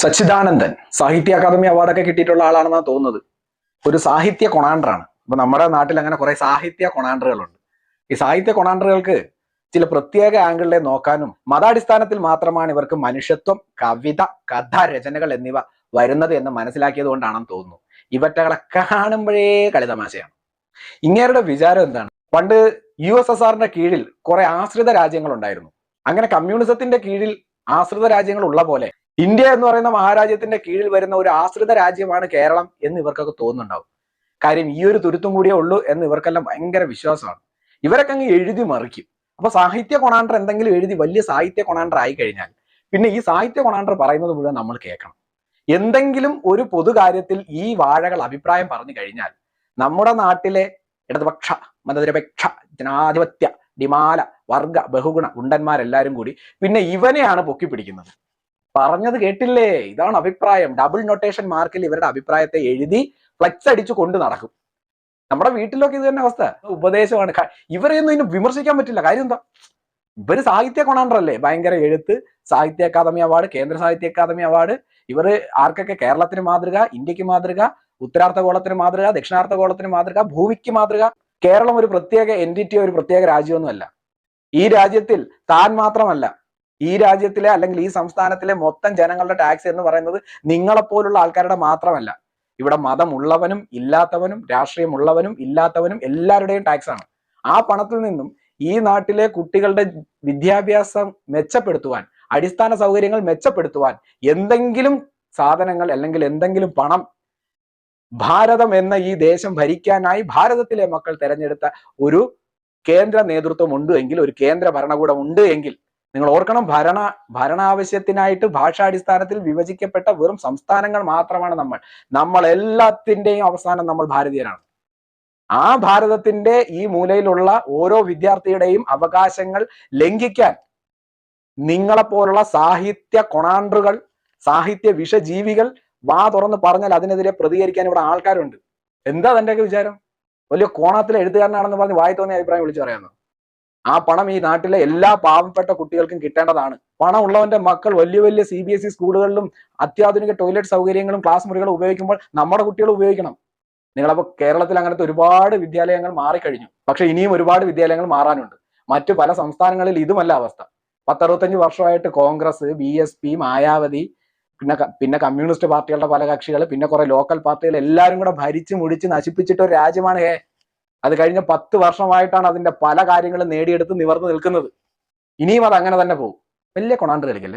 സച്ചിദാനന്ദൻ സാഹിത്യ അക്കാദമി അവാർഡൊക്കെ കിട്ടിയിട്ടുള്ള ആളാണെന്നാണ് തോന്നുന്നത്. ഒരു സാഹിത്യ കൊണാണ്ടറാണ് അപ്പൊ നമ്മുടെ നാട്ടിൽ അങ്ങനെ കുറെ സാഹിത്യ കൊണാണ്ടറുകളുണ്ട് ഈ സാഹിത്യ കൊണാണ്ടറുകൾക്ക് ചില പ്രത്യേക ആംഗിളിലെ നോക്കാനും മതാടിസ്ഥാനത്തിൽ മാത്രമാണ് ഇവർക്ക് മനുഷ്യത്വം കവിത കഥ രചനകൾ എന്നിവ വരുന്നത് എന്ന് മനസ്സിലാക്കിയത് കൊണ്ടാണെന്ന് തോന്നുന്നു. ഇവറ്റകളെ കാണുമ്പോഴേ കളിതമാശയാണ് ഇങ്ങേരുടെ വിചാരം എന്താണ്? പണ്ട് യു എസ് എസ് ആറിന്റെ കീഴിൽ കുറെ ആശ്രിത രാജ്യങ്ങൾ ഉണ്ടായിരുന്നു. അങ്ങനെ കമ്മ്യൂണിസത്തിന്റെ കീഴിൽ ആശ്രിത രാജ്യങ്ങൾ ഉള്ള പോലെ ഇന്ത്യ എന്ന് പറയുന്ന മഹാരാജ്യത്തിന്റെ കീഴിൽ വരുന്ന ഒരു ആശ്രിത രാജ്യമാണ് കേരളം എന്ന് ഇവർക്കൊക്കെ തോന്നുന്നുണ്ടാവും. കാര്യം ഈ ഒരു തുരുത്തും കൂടിയേ ഉള്ളൂ എന്ന് ഇവർക്കെല്ലാം ഭയങ്കര വിശ്വാസമാണ്. ഇവരൊക്കെ അങ്ങ് എഴുതി മറിക്കും. അപ്പൊ സാഹിത്യ കൊണാണ്ടർ എന്തെങ്കിലും എഴുതി വലിയ സാഹിത്യ കൊണാണ്ടർ ആയി കഴിഞ്ഞാൽ പിന്നെ ഈ സാഹിത്യ കൊണാണ്ടർ പറയുന്നത് മുഴുവൻ നമ്മൾ കേൾക്കണം. എന്തെങ്കിലും ഒരു പൊതുകാര്യത്തിൽ ഈ വാഴകൾ അഭിപ്രായം പറഞ്ഞു കഴിഞ്ഞാൽ നമ്മുടെ നാട്ടിലെ ഇടതുപക്ഷ മതനിരപേക്ഷ ജനാധിപത്യ ഡിമാല വർഗ ബഹുഗുണ ഗുണ്ടന്മാരെല്ലാരും കൂടി പിന്നെ ഇവനെയാണ് പൊക്കി പിടിക്കുന്നത് പറഞ്ഞത് കേട്ടില്ലേ? ഇതാണ് അഭിപ്രായം. ഡബിൾ നൊട്ടേഷൻ മാർക്കിൽ ഇവരുടെ അഭിപ്രായത്തെ എഴുതി ഫ്ലക്സ് അടിച്ചു കൊണ്ട് നടക്കും. നമ്മുടെ വീട്ടിലൊക്കെ ഇത് തന്നെ അവസ്ഥ. ഉപദേശമാണ്. ഇവരെയൊന്നും ഇനി വിമർശിക്കാൻ പറ്റില്ല. കാര്യം എന്താ? ഇവർ സാഹിത്യ കൊണാണ്ടല്ലേ ഭയങ്കര എഴുത്ത് സാഹിത്യ അക്കാദമി അവാർഡ് കേന്ദ്ര സാഹിത്യ അക്കാദമി അവാർഡ്. ഇവർ ആർക്കൊക്കെ കേരളത്തിന് മാതൃക ഇന്ത്യയ്ക്ക് മാതൃക ഉത്തരാർത്ഥഗോളത്തിന് മാതൃക ദക്ഷിണാർത്ഥഗോളത്തിന് മാതൃക ഭൂമിക്ക് മാതൃക. കേരളം ഒരു പ്രത്യേക എന്റിറ്റിയോ ഒരു പ്രത്യേക രാജ്യമൊന്നുമല്ല. ഈ രാജ്യത്തിൽ താൻ മാത്രമല്ല. ഈ രാജ്യത്തിലെ അല്ലെങ്കിൽ ഈ സംസ്ഥാനത്തിലെ മൊത്തം ജനങ്ങളുടെ ടാക്സ് എന്ന് പറയുന്നത് നിങ്ങളെപ്പോലുള്ള ആൾക്കാരുടെ മാത്രമല്ല. ഇവിടെ മതമുള്ളവനും ഇല്ലാത്തവനും രാഷ്ട്രീയമുള്ളവനും ഇല്ലാത്തവനും എല്ലാവരുടെയും ടാക്സ് ആണ്. ആ പണത്തിൽ നിന്നും ഈ നാട്ടിലെ കുട്ടികളുടെ വിദ്യാഭ്യാസം മെച്ചപ്പെടുത്തുവാൻ അടിസ്ഥാന സൗകര്യങ്ങൾ മെച്ചപ്പെടുത്തുവാൻ എന്തെങ്കിലും സാധനങ്ങൾ അല്ലെങ്കിൽ എന്തെങ്കിലും പണം ഭാരതം എന്ന ഈ ദേശം ഭരിക്കാനായി ഭാരതത്തിലെ മക്കൾ തെരഞ്ഞെടുത്ത ഒരു കേന്ദ്ര നേതൃത്വം ഉണ്ട് എങ്കിൽ ഒരു കേന്ദ്ര ഭരണകൂടം ഉണ്ട് എങ്കിൽ നിങ്ങൾ ഓർക്കണം ഭരണ ഭരണാവശ്യത്തിനായിട്ട് ഭാഷാടിസ്ഥാനത്തിൽ വിഭജിക്കപ്പെട്ട വെറും സംസ്ഥാനങ്ങൾ മാത്രമാണ് നമ്മൾ. നമ്മൾ എല്ലാത്തിന്റെയും അവസാനം നമ്മൾ ഭാരതീയരാണ്. ആ ഭാരതത്തിന്റെ ഈ മൂലയിലുള്ള ഓരോ വിദ്യാർത്ഥിയുടെയും അവകാശങ്ങൾ ലംഘിക്കാൻ നിങ്ങളെപ്പോലുള്ള സാഹിത്യ കൊണാണ്ടറുകൾ സാഹിത്യ വിഷജീവികൾ വാ തുറന്ന് പറഞ്ഞാൽ അതിനെതിരെ പ്രതികരിക്കാൻ ഇവിടെ ആൾക്കാരുണ്ട്. എന്താ തന്റെയൊക്കെ വിചാരം? വലിയ കോണത്തിലെ എഴുത്തുകാരനാണെന്ന് പറഞ്ഞ് വായി തോന്നിയ അഭിപ്രായം വിളിച്ചു പറയാമെന്ന് ആ പണം ഈ നാട്ടിലെ എല്ലാ പാവപ്പെട്ട കുട്ടികൾക്കും കിട്ടേണ്ടതാണ്. പണം ഉള്ളവന്റെ മക്കൾ വലിയ വലിയ സി ബി എസ് ഇ സ്കൂളുകളിലും അത്യാധുനിക ടോയ്ലറ്റ് സൗകര്യങ്ങളും ക്ലാസ് മുറികളും ഉപയോഗിക്കുമ്പോൾ നമ്മുടെ കുട്ടികൾ ഉപയോഗിക്കണം. നിങ്ങളപ്പോ കേരളത്തിൽ അങ്ങനത്തെ ഒരുപാട് വിദ്യാലയങ്ങൾ മാറിക്കഴിഞ്ഞു. പക്ഷെ ഇനിയും ഒരുപാട് വിദ്യാലയങ്ങൾ മാറാനുണ്ട്. മറ്റു പല സംസ്ഥാനങ്ങളിൽ ഇതുമല്ല അവസ്ഥ. പത്തറുപത്തഞ്ച് വർഷമായിട്ട് Congress B S P Mayawati പിന്നെ പിന്നെ കമ്മ്യൂണിസ്റ്റ് പാർട്ടികളുടെ പല കക്ഷികൾ പിന്നെ കുറെ ലോക്കൽ പാർട്ടികൾ എല്ലാവരും കൂടെ ഭരിച്ചു മുടിച്ച് നശിപ്പിച്ചിട്ട് ഒരു രാജ്യമാണ് അത് കഴിഞ്ഞ പത്ത് വർഷമായിട്ടാണ് അതിന്റെ പല കാര്യങ്ങളും നേടിയെടുത്ത് നിവർന്നു നിൽക്കുന്നത്. ഇനിയും അത് അങ്ങനെ തന്നെ പോകും. വലിയ കൊണാണ്ട് കളിക്കല്ലേ?